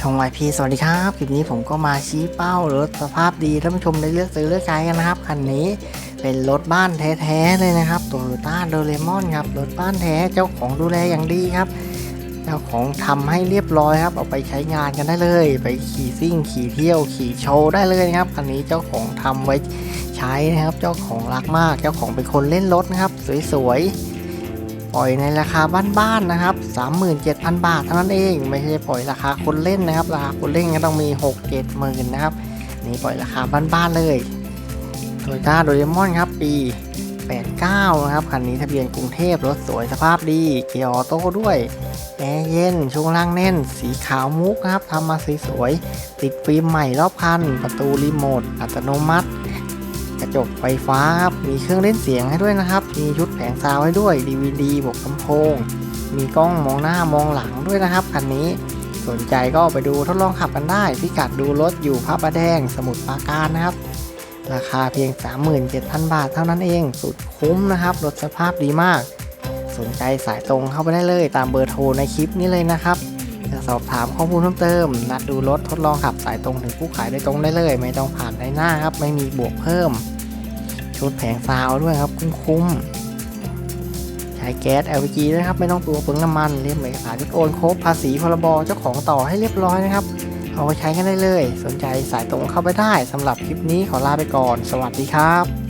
ช่องวายพีสวัสดีครับ คลิปนี้ผมก็มาชี้เป้ารถสภาพดีท่านผู้ชมได้เลือกซื้อเลือกใช้กันนะครับ คันนี้เป็นรถบ้านแท้ๆเลยนะครับโตโยต้าโดเรมอนครับ รถบ้านแท้เจ้าของดูแลอย่างดีครับ เจ้าของทำให้เรียบร้อยครับ เอาไปใช้งานกันได้เลย ไปขี่ซิ่ง ขี่เที่ยว ขี่โชว์ได้เลยนะครับ คันนี้เจ้าของทำไว้ใช้นะครับ เจ้าของรักมาก เจ้าของเป็นคนเล่นรถนะครับ สวยๆ ปล่อยในราคาบ้านๆนะครับ 37,000 บาทเท่านั้นเอง ไม่ใช่ปล่อยราคาคนเล่นนะครับ ราคาคนเล่นก็ต้องมี 6 7หมื่นนะครับ นี่ปล่อยราคาบ้านๆเลยโตโยต้าโดเรมอนครับปี 89 นะครับ คันนี้ทะเบียนกรุงเทพรถสวยสภาพดี เกียร์ออโต้ด้วย แอร์เย็น ช่วงล่างแน่น สีขาวมุกครับทำมาสวยๆติดฟิล์มใหม่รอบคัน ประตูรีโมทอัตโนมัติ กระจกไฟฟ้าครับมีเครื่องเล่นเสียงให้ด้วยนะครับ มีชุดแผงซาวให้ด้วย DVD บวกลำโพง มีกล้องมองหน้ามองหลังด้วยนะครับคันนี้สนใจก็ไปดูทดลองขับกันได้ พิกัดดูรถอยู่พระประแดงสมุทรปราการนะครับ ราคาเพียง 37,000 บาทเท่านั้นเอง สุดคุ้มนะครับ รถสภาพดีมาก สนใจสายตรงเข้าไปได้เลยตามเบอร์โทรในคลิปนี้เลยนะครับ จะสอบถามข้อมูลเพิ่มเติม นัดดูรถทดลองขับสายตรงถึงผู้ขายโดยตรงได้เลย ไม่ต้องผ่านในหน้าครับ ไม่มีบวกเพิ่ม ชุดแผงซาวด้วยครับคุ้มๆใช้แก๊ส LPG ด้วยครับ ไม่ต้องตัวเปลืองน้ำมันเรียบเอกสารชุดโอนครบภาษีพรบเจ้าของต่อให้เรียบร้อยนะครับเอาไปใช้กันได้เลย สนใจสายตรงเข้าไปได้สำหรับคลิปนี้ขอลาไปก่อน สวัสดีครับ